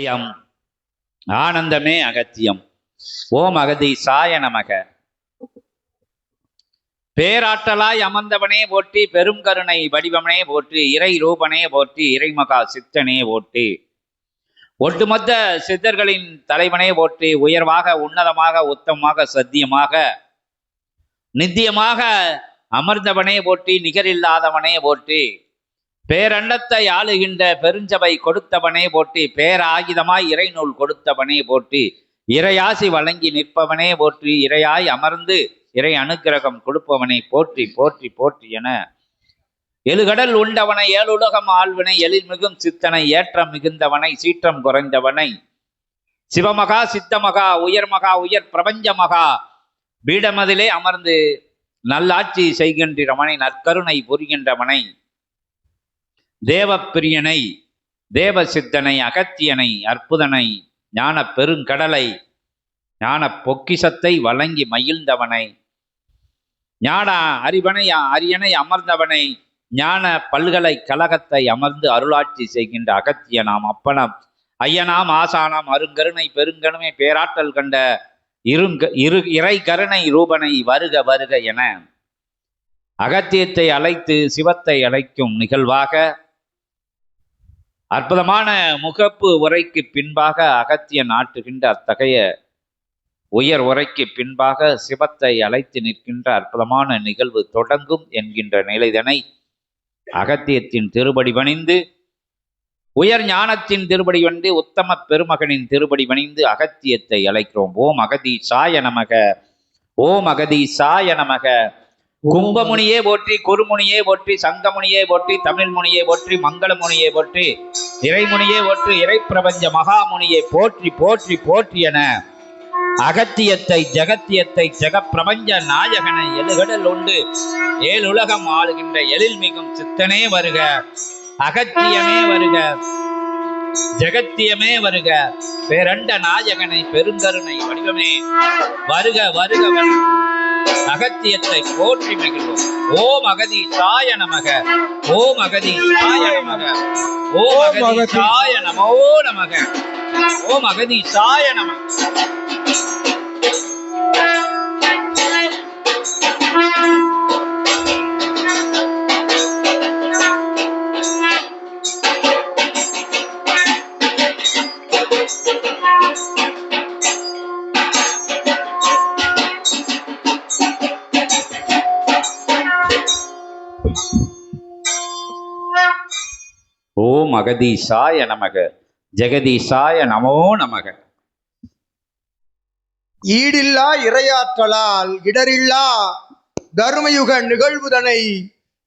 அயம் ஆனந்தமே அகத்தியம். ஓம் அகதி சாய நமக. பேராற்றலாய் அமர்ந்தவனே போற்றி பெரும் கருணை வடிவமனே போற்றி இறை ரூபனே போற்றி இறைமகா சித்தனே போற்றி. ஒட்டுமொத்த சித்தர்களின் தலைவனே போற்றி உயர்வாக உன்னதமாக உத்தமமாக சத்தியமாக நித்தியமாக அமர்ந்தவனே போற்றி நிகரில்லாதவனே போற்றி. பேரண்டத்தை ஆளுகின்ற பெருஞ்சபை கொடுத்தவனே போற்றி பேராயுதமாய் இறைநூல் கொடுத்தவனே போற்றி இறையாசி வழங்கி நிற்பவனே போற்றி இறையாய் அமர்ந்து இறை அனுக்கிரகம் கொடுப்பவனை போற்றி போற்றி போற்றி என. எழுகடல் உண்டவனை ஏழுலகம் ஆழ்வினை எழில் மிகும் சித்தனை ஏற்றம் மிகுந்தவனை சீற்றம் குறைந்தவனை. சிவமகா சித்தமகா உயர்மகா உயர் பிரபஞ்ச மகா பீடமதிலே அமர்ந்து நல்லாட்சி செய்கின்றவனை நற்கருணை புரிகின்றவனை. தேவப்பிரியனை தேவ சித்தனை அகத்தியனை அற்புதனை ஞான பெருங்கடலை ஞான பொக்கிஷத்தை வழங்கி மகிழ்ந்தவனை ஞான அறிவனை அரியணை அமர்ந்தவனை ஞான பல்கலைக்கழகத்தை அமர்ந்து அருளாட்சி செய்கின்ற அகத்தியனாம் அப்பனம். ஐயனாம் ஆசானாம் அருங்கருணை பெருங்கருணை பேராற்றல் கண்ட இருங்க இரு இறை கருணை ரூபனை வருக வருக என அகத்தியத்தை அழைத்து சிவத்தை அழைக்கும் நிகழ்வாக அற்புதமான முகப்பு உரைக்கு பின்பாக அகத்திய நாட்டுகின்ற அத்தகைய உயர் உரைக்கு பின்பாக சிவத்தை அழைத்து நிற்கின்ற அற்புதமான நிகழ்வு தொடங்கும் என்கின்ற நிலைதனை அகத்தியத்தின் திருபடி பணிந்து உயர் ஞானத்தின் திருபடி வந்து உத்தம பெருமகனின் திருபடி பணிந்து அகத்தியத்தை அழைக்கிறோம். ஓம் அகதி சாய நமக ஓம் அகதி சாய நமக. கும்பமுனியே போற்றி குருமுனியே போற்றி சங்கமுனியே போற்றி தமிழ் முனியே போற்றி மங்களமுனியே போற்றி இறைமுனியே போற்றி இறைப்பிரபஞ்ச மகாமுனியை போற்றி போற்றி போற்றி என அகத்தியத்தை ஜகத்தியத்தை ஜெகப்பிரபஞ்ச நாயகனை எழுகடல் உண்டு. ஏழுலகம் ஆளுகின்ற எழில் மிகும் சித்தனே வருக அகத்தியமே வருக ஜெகத்தியமே வருக பேரண்ட நாயகனை பெருங்கருணை வடிவமே. வருக வருக வருக. அகத்தியத்தை போற்றி மகிழ்வோம். ஓம் அகதி சாய நமக. ஓம் அகதி சாய நமக. ஓம் அகதி சாய நமோ நமக. ஓம் அகதி சாய நமக ஓம் அகதீசாய நமக. ஜெகதீசாய நமோ நமக. ஈடில்லா இரையாற்றலால் இடரில்லா தர்மயுக நிகழ்வுதனை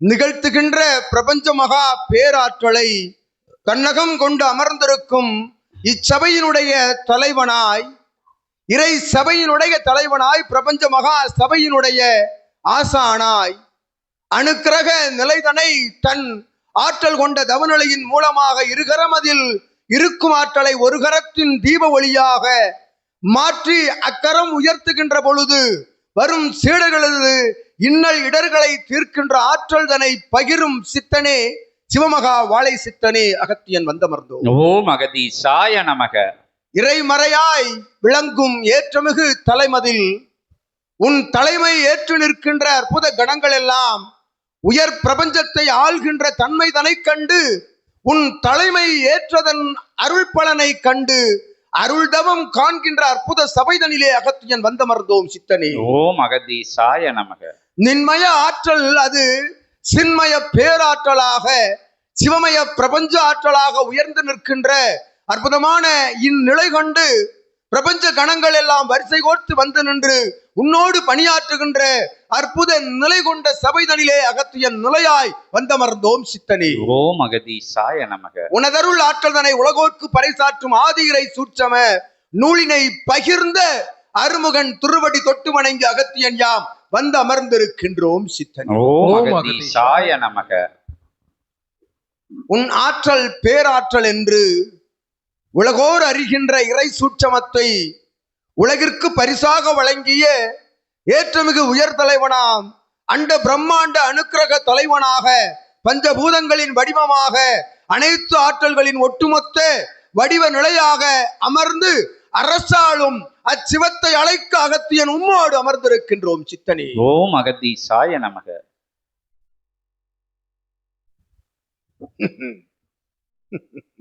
நிகழ்த்துகின்ற பிரபஞ்ச மகா பேராற்றலை கண்ணகம் கொண்டு அமர்ந்திருக்கும் இச்சபையினுடைய தலைவனாய் இறை சபையினுடைய தலைவனாய் பிரபஞ்ச மகா சபையினுடைய ஆசானாய் அணுக்கிரக நிலைதனை தன் ஆற்றல் கொண்ட தவநிலையின் மூலமாக இருகரம் அதில் இருக்கும் ஆற்றலை ஒரு கரத்தின் தீப ஒளியாக மாற்றி அக்கரம் உயர்த்துகின்ற பொழுது வரும் சீடர்களது இன்னல் இடர்களை தீர்க்கின்ற ஆற்றல் தனை பகிரும் சித்தனே சிவமகா வாழை சித்தனே அகத்தியன் வந்தமர்ந்தோம் ஓம் அகதீசாய நமக. இறைமறையாய் விளங்கும் ஏற்றமிகு தலைமதில் உன் தலைமை ஏற்று நிற்கின்ற அற்புத கணங்கள் எல்லாம் உயர் பிரபஞ்சத்தை ஆள்கின்ற தன்மை தனை கண்டு உன் தலைமை ஏற்றதன் அருள் பலனை கண்டு அருள்தவம் காண்கின்ற அற்புத சபைதனிலே அகத்தியன் வந்தமர்ந்தோம் சித்தனே. ஓம் அகதீசாய நமக. நின்மய ஆற்றல் அது சின்மய பேராற்றலாக சிவமய பிரபஞ்ச ஆற்றலாக உயர்ந்து நிற்கின்ற அற்புதமான இந்நிலை கொண்டு பிரபஞ்ச கணங்கள் எல்லாம் வரிசை கோர்த்து வந்து நின்று உன்னோடு பணியாற்றுகின்ற அற்புத நிலை கொண்ட சபைதனிலே அகத்தியன் நிலையாய் வந்தமர்ந்தோம் சித்தனே. ஓம் அகதீசாய நமக. உனதருள் ஆற்றல் தனை உலகோர்க்கு பறைசாற்றும் ஆதிரை சூட்சம நூலினை பகிர்ந்த அருமுகன் துருவடி தொட்டு வணங்கி அகத்தியன் யாம் வந்து அமர்ந்திருக்கின்றோம் சித்தன் ஓம் அகதீசாய நமக. உன் ஆற்றல் பேராற்றல் என்று உலகோர் அறிகின்ற இறை சூட்சமத்தை உலகிற்கு பரிசாக வழங்கிய ஏற்றமிகு உயர் தலைவனாம் அண்ட பிரம்மாண்ட அனுக்கிரக தலைவனாக பஞ்சபூதங்களின் வடிவமாக அனைத்து ஆற்றல்களின் ஒட்டுமொத்த வடிவ நிலையாக அமர்ந்து அரசாலும் அச்சிவத்தை அழைக்க அகத்தியன் உம்மோடு அமர்ந்திருக்கின்றோம் சித்தனி ஓம் அகத்தி சாய நமக Mm-hmm.